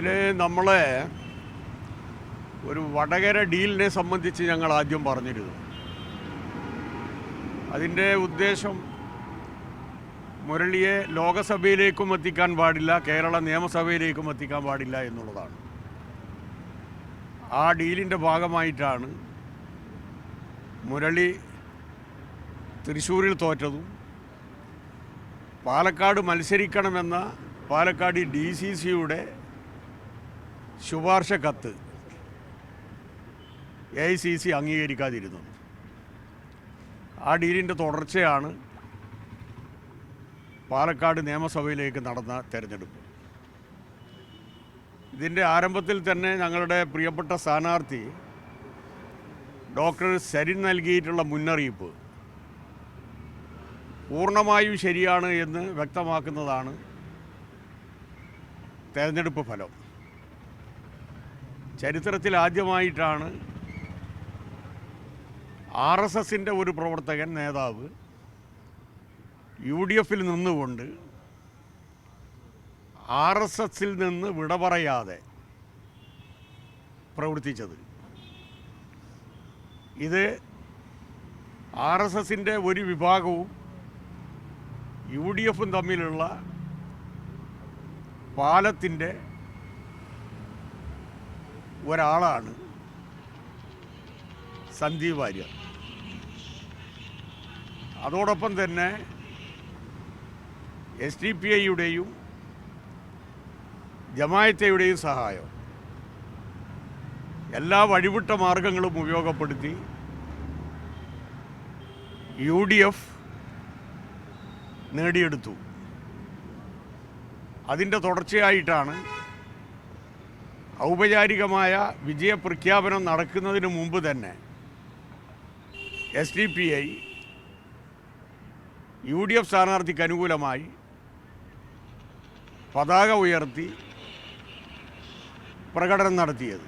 ഇതിൽ നമ്മളെ ഒരു വടകര ഡീലിനെ സംബന്ധിച്ച് ഞങ്ങൾ ആദ്യം പറഞ്ഞിരുന്നു. അതിന്റെ ഉദ്ദേശം മുരളിയെ ലോകസഭയിലേക്കും എത്തിക്കാൻ പാടില്ല കേരള നിയമസഭയിലേക്കും എത്തിക്കാൻ പാടില്ല എന്നുള്ളതാണ്. ആ ഡീലിന്റെ ഭാഗമായിട്ടാണ് മുരളി തൃശ്ശൂരിൽ തോറ്റതും പാലക്കാട് മത്സരിക്കണമെന്ന പാലക്കാട് ഡി സി സിയുടെ ശുപാർശ കത്ത്. എ ഐ സി സി അംഗീകരിക്കാതിരുന്നു. ആ ഡീലിന്റെ തുടർച്ചയാണ് പാലക്കാട് നിയമസഭയിലേക്ക് നടന്ന തെരഞ്ഞെടുപ്പ്. ഇതിന്റെ ആരംഭത്തിൽ തന്നെ ഞങ്ങളുടെ പ്രിയപ്പെട്ട സ്ഥാനാർത്ഥി ഡോക്ടർ സരിൻ നൽകിയിട്ടുള്ള മുന്നറിയിപ്പ് പൂർണമായും ശരിയാണ് എന്ന് വ്യക്തമാക്കുന്നതാണ് തെരഞ്ഞെടുപ്പ് ഫലം. ചരിത്രത്തിൽ ആദ്യമായിട്ടാണ് ആർ എസ് എസിന്റെ ഒരു പ്രവർത്തകൻ നേതാവ് യു ഡി എഫിൽ നിന്നുകൊണ്ട് ആർ എസ് എസിൽ നിന്ന് വിട പറയാതെ പ്രവർത്തിച്ചത്. ഇത് ആർ എസ് എസിന്റെ ഒരു വിഭാഗവും യു ഡി എഫും തമ്മിലുള്ള പാലത്തിന്റെ ഒരാളാണ് സന്ദീപ് വാര്യർ. അതോടൊപ്പം തന്നെ എസ് ഡി പി ഐയുടെയും ജമായത്തയുടെയും സഹായം എല്ലാ വഴിവിട്ട മാർഗങ്ങളും ഉപയോഗപ്പെടുത്തി യു ഡി എഫ് നേടിയെടുത്തു. അതിന്റെ തുടർച്ചയായിട്ടാണ് ഔപചാരികമായ വിജയപ്രഖ്യാപനം നടക്കുന്നതിന് മുമ്പ് തന്നെ S D P I U D F സ്ഥാനാർത്ഥിക്ക് അനുകൂലമായി പതാക ഉയർത്തി പ്രകടനം നടത്തിയത്.